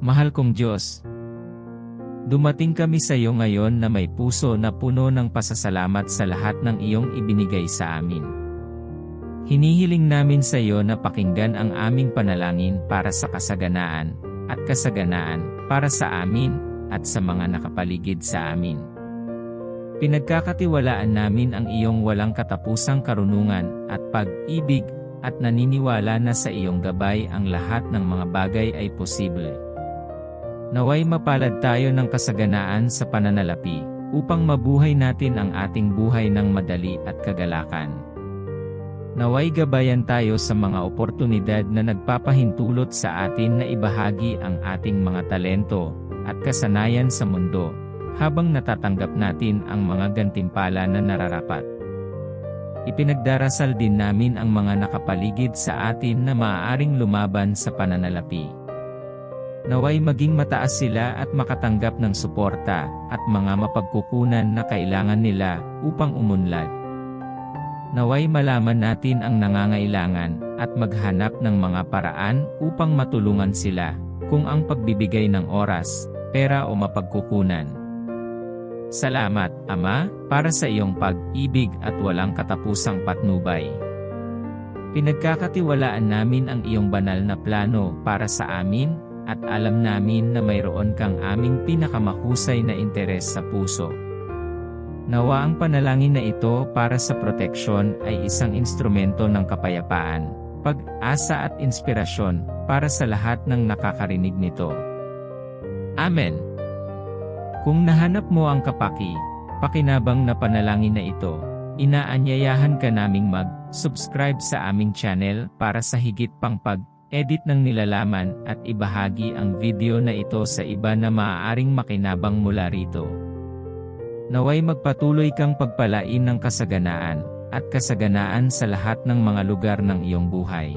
Mahal kong Diyos, dumating kami sa iyo ngayon na may puso na puno ng pasasalamat sa lahat ng iyong ibinigay sa amin. Hinihiling namin sa iyo na pakinggan ang aming panalangin para sa kasaganaan at kasaganaan para sa amin at sa mga nakapaligid sa amin. Pinagkakatiwalaan namin ang iyong walang katapusang karunungan at pag-ibig at naniniwala na sa iyong gabay ang lahat ng mga bagay ay posible. Naway mapalad tayo ng kasaganaan sa pananalapi, upang mabuhay natin ang ating buhay ng madali at kagalakan. Naway gabayan tayo sa mga oportunidad na nagpapahintulot sa atin na ibahagi ang ating mga talento at kasanayan sa mundo, habang natatanggap natin ang mga gantimpala na nararapat. Ipinagdarasal din namin ang mga nakapaligid sa atin na maaaring lumaban sa pananalapi. Naway maging mataas sila at makatanggap ng suporta at mga mapagkukunan na kailangan nila upang umunlad. Naway malaman natin ang nangangailangan at maghanap ng mga paraan upang matulungan sila, kung ang pagbibigay ng oras, pera o mapagkukunan. Salamat, Ama, para sa iyong pag-ibig at walang katapusang patnubay. Pinagkakatiwalaan namin ang iyong banal na plano para sa amin, at alam namin na mayroon kang aming pinakamahusay na interes sa puso. Nawa ang panalangin na ito para sa proteksyon ay isang instrumento ng kapayapaan, pag-asa at inspirasyon para sa lahat ng nakakarinig nito. Amen. Kung nahanap mo ang kapaki, pakinabang na panalangin na ito, inaanyayahan ka naming mag-subscribe sa aming channel para sa higit pang pag-edit ng nilalaman at ibahagi ang video na ito sa iba na maaaring makinabang mula rito. Naway magpatuloy kang pagpalain ng kasaganaan at kasaganaan sa lahat ng mga lugar ng iyong buhay.